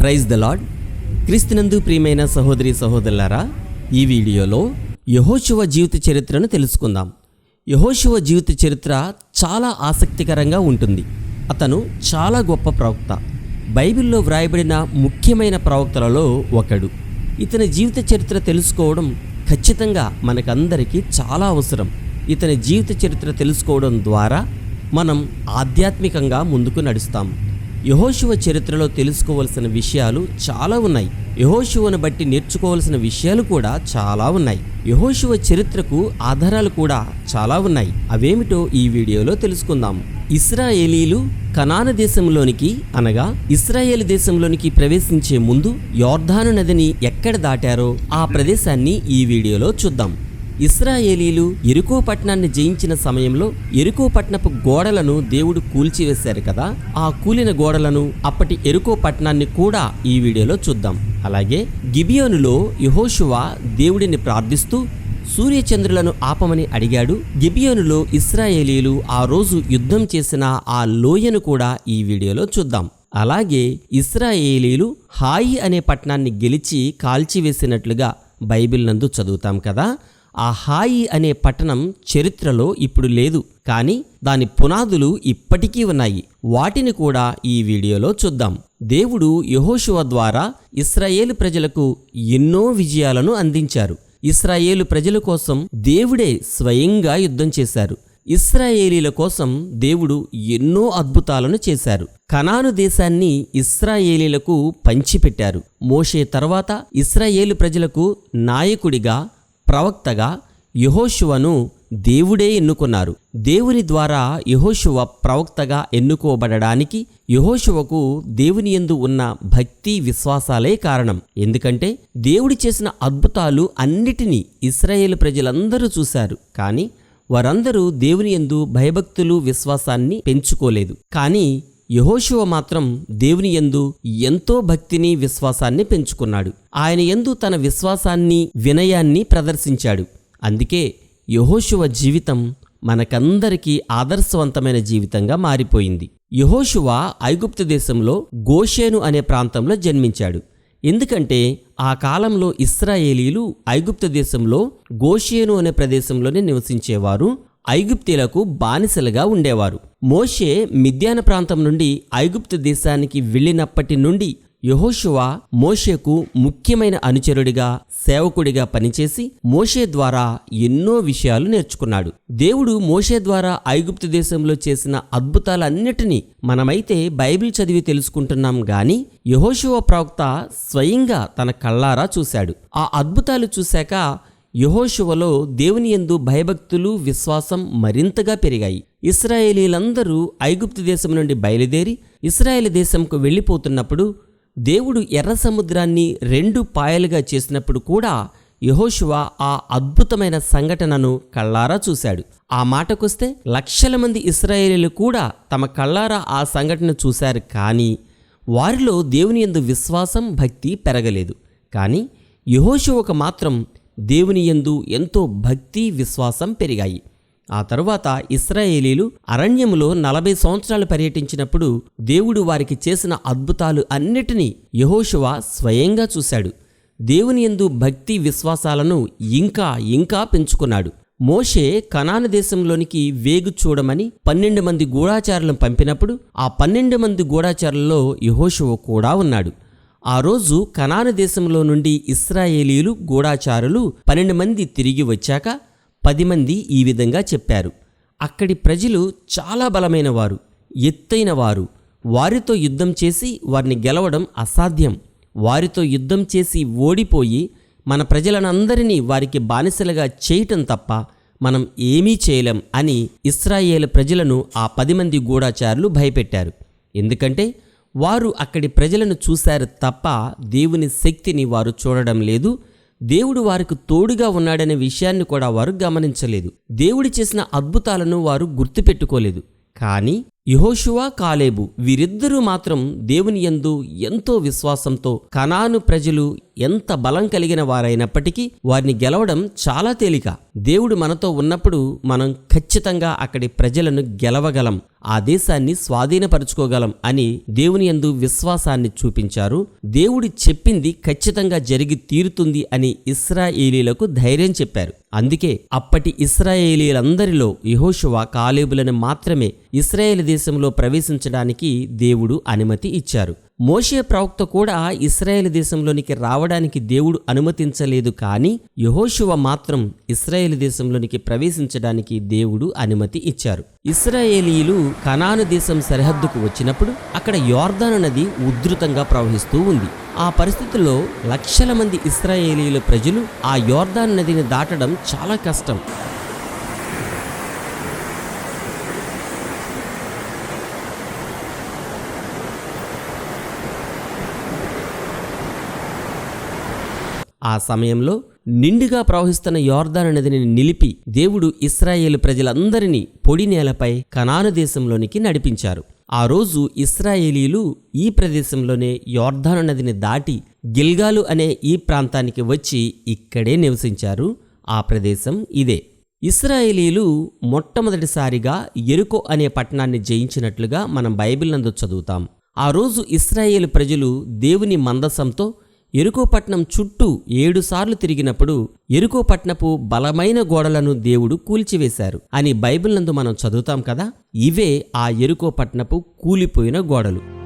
Praise the lord క్రీస్తునందు ప్రియమైన సహోదరి సహోదరులారా ఈ వీడియోలో యహోశివ జీవిత చరిత్రను తెలుసుకుందాం. యహోశివ జీవిత చరిత్ర చాలా ఆసక్తికరంగా ఉంటుంది. అతను చాలా గొప్ప ప్రవక్త. బైబిల్లో వ్రాయబడిన ముఖ్యమైన ప్రవక్తలలో ఒకడు. ఇతని జీవిత చరిత్ర తెలుసుకోవడం ఖచ్చితంగా మనకందరికీ చాలా అవసరం. ఇతని జీవిత చరిత్ర తెలుసుకోవడం ద్వారా మనం ఆధ్యాత్మికంగా ముందుకు నడుస్తాం. యహోశివ చరిత్రలో తెలుసుకోవలసిన విషయాలు చాలా ఉన్నాయి. యహోశివను బట్టి నేర్చుకోవలసిన విషయాలు కూడా చాలా ఉన్నాయి. యహోశివ చరిత్రకు ఆధారాలు కూడా చాలా ఉన్నాయి. అవేమిటో ఈ వీడియోలో తెలుసుకుందాం. ఇస్రాయేలీలు కనాన దేశంలోనికి అనగా ఇస్రాయేల్ దేశంలోనికి ప్రవేశించే ముందు యోర్ధాను నదిని ఎక్కడ దాటారో ఆ ప్రదేశాన్ని ఈ వీడియోలో చూద్దాం. ఇస్రాయేలీలు ఎరుకో పట్టణాన్ని జయించిన సమయంలో ఎరుకో పట్టణపు గోడలను దేవుడు కూల్చివేశారు కదా? ఆ కూలిన గోడలను అప్పటి ఎరుకో పట్టణాన్ని కూడా ఈ వీడియోలో చూద్దాం. అలాగే గిబియోనులో యహోషువా దేవుడిని ప్రార్థిస్తూ సూర్యచంద్రులను ఆపమని అడిగాడు. గిబియోనులో ఇస్రాయేలీలు ఆ రోజు యుద్ధం చేసిన ఆ లోయను కూడా ఈ వీడియోలో చూద్దాం. అలాగే ఇస్రాయేలీలు హాయి అనే పట్టణాన్ని గెలిచి కాల్చివేసినట్లుగా బైబిల్ నందు చదువుతాం కదా? ఆ హాయి అనే పట్టణం చరిత్రలో ఇప్పుడు లేదు కానీ దాని పునాదులు ఇప్పటికీ ఉన్నాయి. వాటిని కూడా ఈ వీడియోలో చూద్దాం. దేవుడు యహోషువ ద్వారా ఇస్రాయేలు ప్రజలకు ఎన్నో విజయాలను అందించారు. ఇస్రాయేలు ప్రజల కోసం దేవుడే స్వయంగా యుద్ధం చేశారు. ఇస్రాయేలీల కోసం దేవుడు ఎన్నో అద్భుతాలను చేశారు. కనాను దేశాన్ని ఇస్రాయేలీలకు పంచిపెట్టారు. మోషే తర్వాత ఇస్రాయేలు ప్రజలకు నాయకుడిగా ప్రవక్తగా యహోశువను దేవుడే ఎన్నుకున్నారు. దేవుని ద్వారా యహోషువ ప్రవక్తగా ఎన్నుకోబడడానికి యహోశువకు దేవుని యందు ఉన్న భక్తి విశ్వాసాలే కారణం. ఎందుకంటే దేవుడు చేసిన అద్భుతాలు అన్నిటినీ ఇస్రాయేల్ ప్రజలందరూ చూశారు. కానీ వారందరూ దేవుని యందు భయభక్తులు విశ్వాసాన్ని పెంచుకోలేదు. కానీ యహోషువ మాత్రం దేవుని యందు ఎంతో భక్తిని విశ్వాసాన్ని పెంచుకున్నాడు. ఆయన యందు తన విశ్వాసాన్ని వినయాన్ని ప్రదర్శించాడు. అందుకే యహోషువ జీవితం మనకందరికీ ఆదర్శవంతమైన జీవితంగా మారిపోయింది. యహోషువ ఐగుప్తు దేశంలో గోషేను అనే ప్రాంతంలో జన్మించాడు. ఎందుకంటే ఆ కాలంలో ఇస్రాయేలీలు ఐగుప్తు దేశంలో గోషేను అనే ప్రదేశంలోనే నివసించేవారు. ఐగుప్తీలకు బానిసలుగా ఉండేవారు. మోషే మిద్యాన ప్రాంతం నుండి ఐగుప్తు దేశానికి వెళ్ళినప్పటి నుండి యహోషువా మోషేకు ముఖ్యమైన అనుచరుడిగా సేవకుడిగా పనిచేసి మోషే ద్వారా ఎన్నో విషయాలు నేర్చుకున్నాడు. దేవుడు మోషే ద్వారా ఐగుప్తు దేశంలో చేసిన అద్భుతాలన్నిటినీ మనమైతే బైబిల్ చదివి తెలుసుకుంటున్నాం గాని యహోషువ ప్రవక్త స్వయంగా తన కళ్ళారా చూశాడు. ఆ అద్భుతాలు చూశాక యహోశువలో దేవుని యందు భయభక్తులు విశ్వాసం మరింతగా పెరిగాయి. ఇస్రాయేలీలందరూ ఐగుప్తు దేశం నుండి బయలుదేరి ఇస్రాయేల్ దేశంకు వెళ్ళిపోతున్నప్పుడు దేవుడు ఎర్ర సముద్రాన్ని రెండు పాయలుగా చేసినప్పుడు కూడా యహోశువ ఆ అద్భుతమైన సంఘటనను కళ్ళారా చూశాడు. ఆ మాటకొస్తే లక్షల మంది ఇస్రాయేలీలు కూడా తమ కళ్ళారా ఆ సంఘటన చూశారు కానీ వారిలో దేవుని యందు విశ్వాసం భక్తి పెరగలేదు. కానీ యహోశువకు మాత్రం దేవుని యందు ఎంతో భక్తి విశ్వాసం పెరిగాయి. ఆ తరువాత ఇస్రాయేలీలు అరణ్యములో నలభై సంవత్సరాలు పర్యటించినప్పుడు దేవుడు వారికి చేసిన అద్భుతాలు అన్నిటినీ యహోషువ స్వయంగా చూశాడు. దేవుని యందు భక్తి విశ్వాసాలను ఇంకా ఇంకా పెంచుకున్నాడు. మోషే కనాన దేశంలోనికి వేగు చూడమని పన్నెండు మంది గూఢాచారులను పంపినప్పుడు ఆ పన్నెండు మంది గూఢాచారులలో యహోషువ కూడా ఉన్నాడు. ఆ రోజు కనాను దేశంలో నుండి ఇస్రాయేలీలు గూఢాచారులు పన్నెండు మంది తిరిగి వచ్చాక పది మంది ఈ విధంగా చెప్పారు. అక్కడి ప్రజలు చాలా బలమైన వారు ఎత్తైన వారు. వారితో యుద్ధం చేసి వారిని గెలవడం అసాధ్యం. వారితో యుద్ధం చేసి ఓడిపోయి మన ప్రజలనందరినీ వారికి బానిసలుగా చేయటం తప్ప మనం ఏమీ చేయలేం అని ఇస్రాయేల్ ప్రజలను ఆ పది మంది గూఢాచారులు భయపెట్టారు. ఎందుకంటే వారు అక్కడి ప్రజలను చూశారు తప్ప దేవుని శక్తిని వారు చూడడం లేదు. దేవుడు వారికి తోడుగా ఉన్నాడనే విషయాన్ని కూడా వారు గమనించలేదు. దేవుడు చేసిన అద్భుతాలను వారు గుర్తుపెట్టుకోలేదు. కానీ యహోషువా కాలేబు వీరిద్దరూ మాత్రం దేవుని యందు ఎంతో విశ్వాసంతో కనాను ప్రజలు ఎంత బలం కలిగిన వారైనప్పటికీ వారిని గెలవడం చాలా తేలిక. దేవుడు మనతో ఉన్నప్పుడు మనం ఖచ్చితంగా అక్కడి ప్రజలను గెలవగలం ఆ దేశాన్ని స్వాధీనపరుచుకోగలం అని దేవుని యందు విశ్వాసాన్ని చూపించారు. దేవుడు చెప్పింది ఖచ్చితంగా జరిగి తీరుతుంది అని ఇస్రాయేలీలకు ధైర్యం చెప్పారు. అందుకే అప్పటి ఇస్రాయేలీలందరిలో యహోషువా కాలేబులను మాత్రమే ఇస్రాయేల్ దేశంలో ప్రవేశించడానికి దేవుడు అనుమతి ఇచ్చారు. మోషే ప్రవక్త కూడా ఇస్రాయేల్ దేశంలోనికి రావడానికి దేవుడు అనుమతించలేదు కానీ యహోశువ మాత్రం ఇస్రాయేల్ దేశంలోనికి ప్రవేశించడానికి దేవుడు అనుమతి ఇచ్చారు. ఇస్రాయేలీలు కనాను దేశం సరిహద్దుకు వచ్చినప్పుడు అక్కడ యోర్దాను నది ఉధృతంగా ప్రవహిస్తూ ఉంది. ఆ పరిస్థితుల్లో లక్షల మంది ఇస్రాయేలీల ప్రజలు ఆ యోర్దాన్ నదిని దాటడం చాలా కష్టం. ఆ సమయంలో నిండుగా ప్రవహిస్తున్న యోర్దాన్ నదిని నిలిపి దేవుడు ఇస్రాయేలు ప్రజలందరినీ పొడి నేలపై కనాను దేశంలోనికి నడిపించారు. ఆ రోజు ఇస్రాయేలీలు ఈ ప్రదేశంలోనే యోర్దాను నదిని దాటి గిల్గాలు అనే ఈ ప్రాంతానికి వచ్చి ఇక్కడే నివసించారు. ఆ ప్రదేశం ఇదే. ఇస్రాయేలీలు మొట్టమొదటిసారిగా ఎరుకో అనే పట్టణాన్ని జయించినట్లుగా మనం బైబిల్ నందు చదువుతాం. ఆ రోజు ఇస్రాయేలు ప్రజలు దేవుని మందసంతో ఎరుకోపట్నం చుట్టూ ఏడుసార్లు తిరిగినప్పుడు ఎరుకోపట్నపు బలమైన గోడలను దేవుడు కూల్చివేశారు. అని బైబిల్ నందు మనం చదువుతాం కదా? ఇవే ఆ ఎరుకో పట్నపు కూలిపోయిన గోడలు.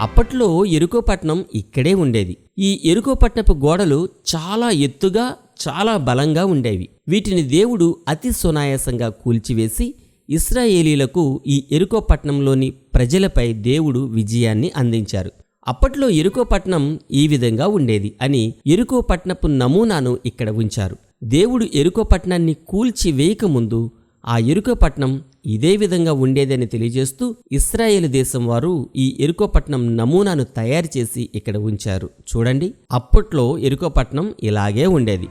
అప్పట్లో ఎరుకోపట్నం ఇక్కడే ఉండేది. ఈ ఎరుకోపట్నపు గోడలు చాలా ఎత్తుగా చాలా బలంగా ఉండేవి. వీటిని దేవుడు అతి సునాయాసంగా కూల్చివేసి ఇస్రాయేలీలకు ఈ ఎరుకోపట్నంలోని ప్రజలపై దేవుడు విజయాన్ని అందించారు. అప్పట్లో ఎరుకోపట్నం ఈ విధంగా ఉండేది అని ఎరుకోపట్నపు నమూనాను ఇక్కడ ఉంచారు. దేవుడు ఎరుకోపట్నాన్ని కూల్చి వేయకముందు ఆ ఎరుకపట్నం ఇదే విధంగా ఉండేదని తెలియజేస్తూ ఇస్రాయేల్ దేశం వారు ఈ ఎరుకోపట్నం నమూనాను తయారు చేసి ఇక్కడ ఉంచారు. చూడండి అప్పట్లో ఎరుకోపట్నం ఇలాగే ఉండేది.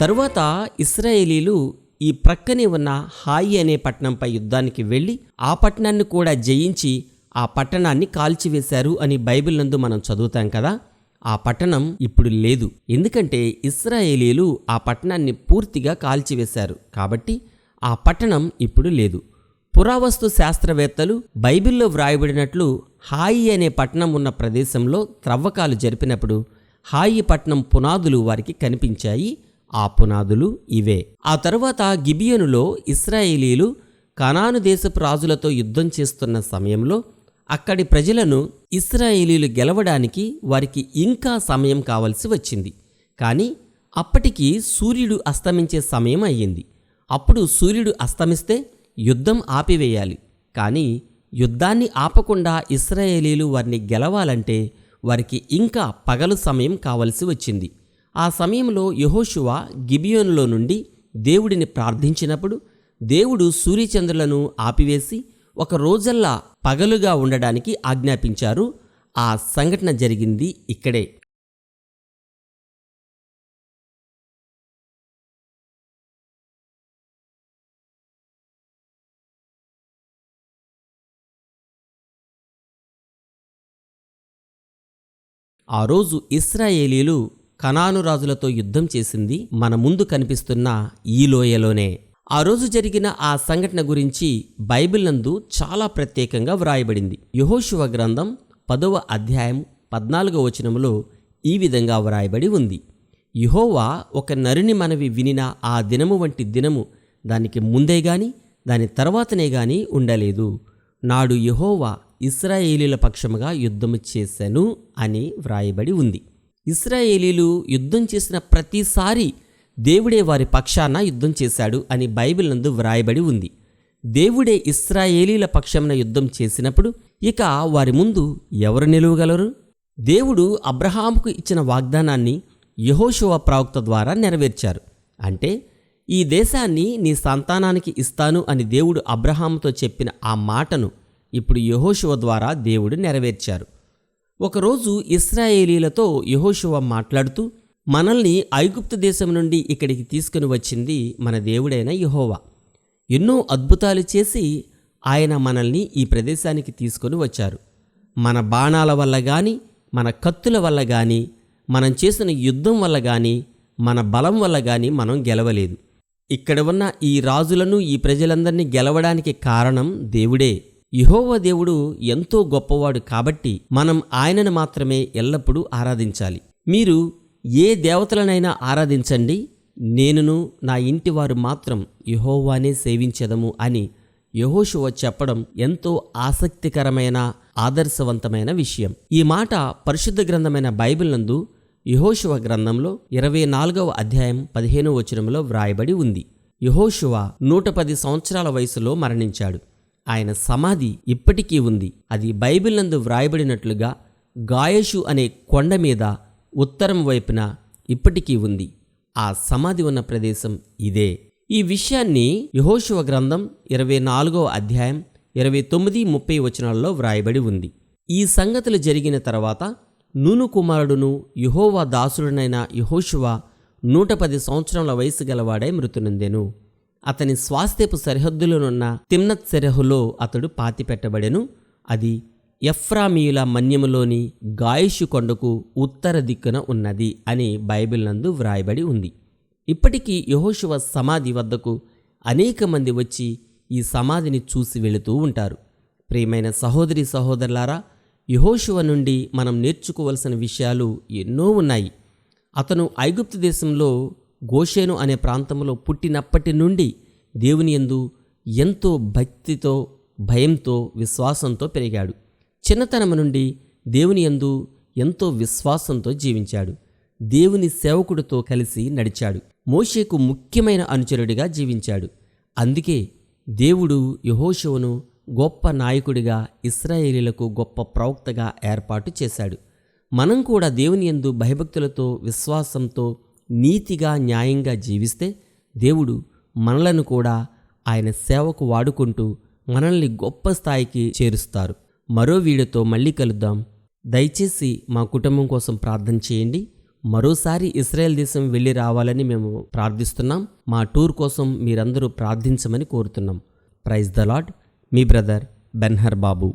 తరువాత ఇస్రాయేలీలు ఈ ప్రక్కనే ఉన్న హాయి అనే పట్టణంపై యుద్ధానికి వెళ్ళి ఆ పట్టణాన్ని కూడా జయించి ఆ పట్టణాన్ని కాల్చివేశారు అని బైబిల్ నందు మనం చదువుతాం కదా. ఆ పట్టణం ఇప్పుడు లేదు. ఎందుకంటే ఇస్రాయేలీలు ఆ పట్టణాన్ని పూర్తిగా కాల్చివేశారు. కాబట్టి ఆ పట్టణం ఇప్పుడు లేదు. పురావస్తు శాస్త్రవేత్తలు బైబిల్లో వ్రాయబడినట్లు హాయి అనే పట్టణం ఉన్న ప్రదేశంలో త్రవ్వకాలు జరిపినప్పుడు హాయి పట్టణం పునాదులు వారికి కనిపించాయి. ఆ పునాదులు ఇవే. ఆ తరువాత గిబియనులో ఇస్రాయేలీలు కనాను దేశపు రాజులతో యుద్ధం చేస్తున్న సమయంలో అక్కడి ప్రజలను ఇస్రాయేలీలు గెలవడానికి వారికి ఇంకా సమయం కావలసి వచ్చింది. కానీ అప్పటికి సూర్యుడు అస్తమించే సమయం అయ్యింది. అప్పుడు సూర్యుడు అస్తమిస్తే యుద్ధం ఆపివేయాలి. కానీ యుద్ధాన్ని ఆపకుండా ఇస్రాయేలీలు వారిని గెలవాలంటే వారికి ఇంకా పగలు సమయం కావలసి వచ్చింది. ఆ సమయంలో యహోశువ గిబియోనులో నుండి దేవుడిని ప్రార్థించినప్పుడు దేవుడు సూర్యచంద్రులను ఆపివేసి ఒక రోజల్లా పగలుగా ఉండడానికి ఆజ్ఞాపించారు. ఆ సంఘటన జరిగింది ఇక్కడే. ఆ రోజు ఇస్రాయేలీలు కనాను రాజులతో యుద్ధం చేసింది మన ముందు కనిపిస్తున్న ఈ లోయలోనే. ఆ రోజు జరిగిన ఆ సంఘటన గురించి బైబిల్ నందు చాలా ప్రత్యేకంగా వ్రాయబడింది. యహోశివ గ్రంథం పదవ అధ్యాయం పద్నాలుగవ వచనములో ఈ విధంగా వ్రాయబడి ఉంది. యెహోవా ఒక నరుని మనవి వినిన ఆ దినము వంటి దినము దానికి ముందే గాని దాని తర్వాతనే గాని ఉండలేదు. నాడు యహోవా ఇస్రాయేలీల పక్షముగా యుద్ధము చేశాను అని వ్రాయబడి ఉంది. ఇస్రాయేలీలు యుద్ధం చేసిన ప్రతిసారి దేవుడే వారి పక్షాన యుద్ధం చేశాడు అని బైబిల్ నందు వ్రాయబడి ఉంది. దేవుడే ఇస్రాయేలీల పక్షమున యుద్ధం చేసినప్పుడు ఇక వారి ముందు ఎవరు నిలువగలరు? దేవుడు అబ్రహాముకు ఇచ్చిన వాగ్దానాన్ని యహోషువ ప్రవక్త ద్వారా నెరవేర్చారు. అంటే ఈ దేశాన్ని నీ సంతానానికి ఇస్తాను అని దేవుడు అబ్రహాముతో చెప్పిన ఆ మాటను ఇప్పుడు యహోషువ ద్వారా దేవుడు నెరవేర్చారు. ఒకరోజు ఇస్రాయేలీలతో యహోషువ మాట్లాడుతూ మనల్ని ఐగుప్తు దేశం నుండి ఇక్కడికి తీసుకుని వచ్చింది మన దేవుడైన యహోవా. ఎన్నో అద్భుతాలు చేసి ఆయన మనల్ని ఈ ప్రదేశానికి తీసుకొని వచ్చారు. మన బాణాల వల్ల కానీ మన కత్తుల వల్ల కానీ మనం చేసిన యుద్ధం వల్ల కానీ మన బలం వల్ల కానీ మనం గెలవలేదు. ఇక్కడ ఉన్న ఈ రాజులను ఈ ప్రజలందరినీ గెలవడానికి కారణం దేవుడే. ఇహోవ దేవుడు ఎంతో గొప్పవాడు కాబట్టి మనం ఆయనను మాత్రమే ఎల్లప్పుడూ ఆరాధించాలి. మీరు ఏ దేవతలనైనా ఆరాధించండి. నేనును నా ఇంటి వారు మాత్రం యహోవానే సేవించదము అని యహోశువ చెప్పడం ఎంతో ఆసక్తికరమైన ఆదర్శవంతమైన విషయం. ఈ మాట పరిశుద్ధ గ్రంథమైన బైబిల్ నందు యహోశువ గ్రంథంలో ఇరవై నాలుగవ అధ్యాయం పదిహేనవ వచనంలో వ్రాయబడి ఉంది. యహోశువ నూట పది సంవత్సరాల వయసులో మరణించాడు. ఆయన సమాధి ఇప్పటికీ ఉంది. అది బైబిల్ నందు వ్రాయబడినట్లుగా గాయషు అనే కొండ మీద ఉత్తరం వైపున ఇప్పటికీ ఉంది. ఆ సమాధి ఉన్న ప్రదేశం ఇదే. ఈ విషయాన్ని యహోశివ గ్రంథం ఇరవై నాలుగవ అధ్యాయం ఇరవై తొమ్మిది ముప్పై వచనాల్లో వ్రాయబడి ఉంది. ఈ సంగతులు జరిగిన తర్వాత నూను కుమారుడును యహోవా దాసుడునైన యహోశివ నూట పది సంవత్సరాల వయసు గలవాడై మృతునందెను. అతని స్వాస్థ్యపు సరిహద్దులోనున్న తిమ్నత్ సెరహులో అతడు పాతిపెట్టబడెను. అది ఎఫ్రామీయుల మన్యములోని గాయషు కొండకు ఉత్తర దిక్కున ఉన్నది అని బైబిల్ నందు వ్రాయబడి ఉంది. ఇప్పటికీ యహోశివ సమాధి వద్దకు అనేక మంది వచ్చి ఈ సమాధిని చూసి వెళుతూ ఉంటారు. ప్రియమైన సహోదరి సహోదరులారా యహోశివ నుండి మనం నేర్చుకోవలసిన విషయాలు ఎన్నో ఉన్నాయి. అతను ఐగుప్తు దేశంలో గోషేను అనే ప్రాంతంలో పుట్టినప్పటి నుండి దేవుని యందు ఎంతో భక్తితో భయంతో విశ్వాసంతో పెరిగాడు. చిన్నతనము నుండి దేవుని యందు ఎంతో విశ్వాసంతో జీవించాడు. దేవుని సేవకుడితో కలిసి నడిచాడు. మోషేకు ముఖ్యమైన అనుచరుడిగా జీవించాడు. అందుకే దేవుడు యహోషువను గొప్ప నాయకుడిగా ఇస్రాయేలీలకు గొప్ప ప్రవక్తగా ఏర్పాటు చేశాడు. మనం కూడా దేవుని యందు భయభక్తులతో విశ్వాసంతో నీతిగా న్యాయంగా జీవిస్తే దేవుడు మనలను కూడా ఆయన సేవకు వాడుకుంటూ మనల్ని గొప్ప స్థాయికి చేరుస్తారు. మరో వీడియోతో మళ్ళీ కలుద్దాం. దయచేసి మా కుటుంబం కోసం ప్రార్థన చేయండి. మరోసారి ఇస్రాయెల్ దేశం వెళ్ళి రావాలని మేము ప్రార్థిస్తున్నాం. మా టూర్ కోసం మీరందరూ ప్రార్థించమని కోరుతున్నాం. ప్రైజ్ ద లాడ్ మీ బ్రదర్ బెన్హర్ బాబు.